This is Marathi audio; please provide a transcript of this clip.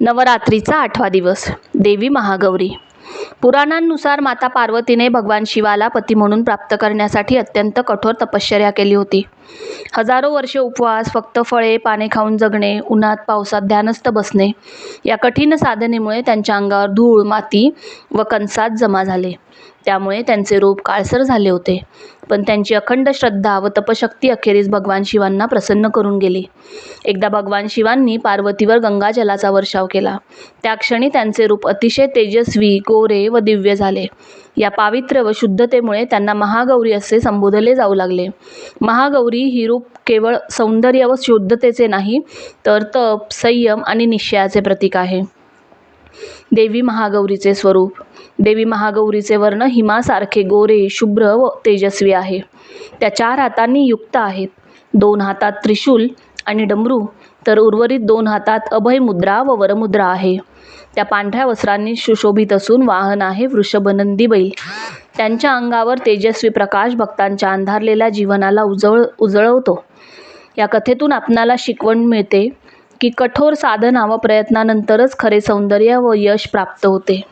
नवरात्रीचा आठवा दिवस. देवी महागौरी. पुराणांनुसार माता पार्वतीने भगवान शिवाला पती म्हणून प्राप्त करण्यासाठी अत्यंत कठोर तपश्चर्या केली होती. हजारो वर्षे उपवास फक्त फळे पाने खाऊन जगणे उन्हात पावसात ध्यानस्थ बसणे या कठीण साधनेमुळे त्यांच्या अंगावर धूळ माती व कंसात जमा झाले. त्यामुळे त्यांचे रूप काळसर झाले होते. पण त्यांची अखंड श्रद्धा व तपशक्ती अखेरीस भगवान शिवांना प्रसन्न करून गेली. एकदा भगवान शिवांनी पार्वतीवर गंगाजलाचा वर्षाव केला. त्या क्षणी त्यांचे रूप अतिशय तेजस्वी गोरे व दिव्य झाले. या पावित्र्य व शुद्धतेमुळे त्यांना महागौरी असे संबोधले जाऊ लागले. महागौरी ही रूप केवळ सौंदर्य व शुद्धतेचे नाही तर तप संयम आणि निश्चयाचे प्रतीक आहे. देवी महागौरीचे स्वरूप. देवी महागौरीचे वर्ण हिमासारखे गोरे शुभ्र व तेजस्वी आहे. त्या चार हातांनी युक्त आहेत. दोन हातात त्रिशूल आणि डमरू तर उर्वरित दोन हातात अभय मुद्रा व वरमुद्रा आहे. त्या पांढऱ्या वस्त्रांनी सुशोभित असून वाहन आहे वृषभनंदी बैल. त्यांच्या अंगावर तेजस्वी प्रकाश भक्तांच्या अंधारलेल्या जीवनाला उजळ उजळवतो. या कथेतून आपणाला शिकवण मिळते की कठोर साधना व प्रयत्नानंतरच खरे सौंदर्य व यश प्राप्त होते.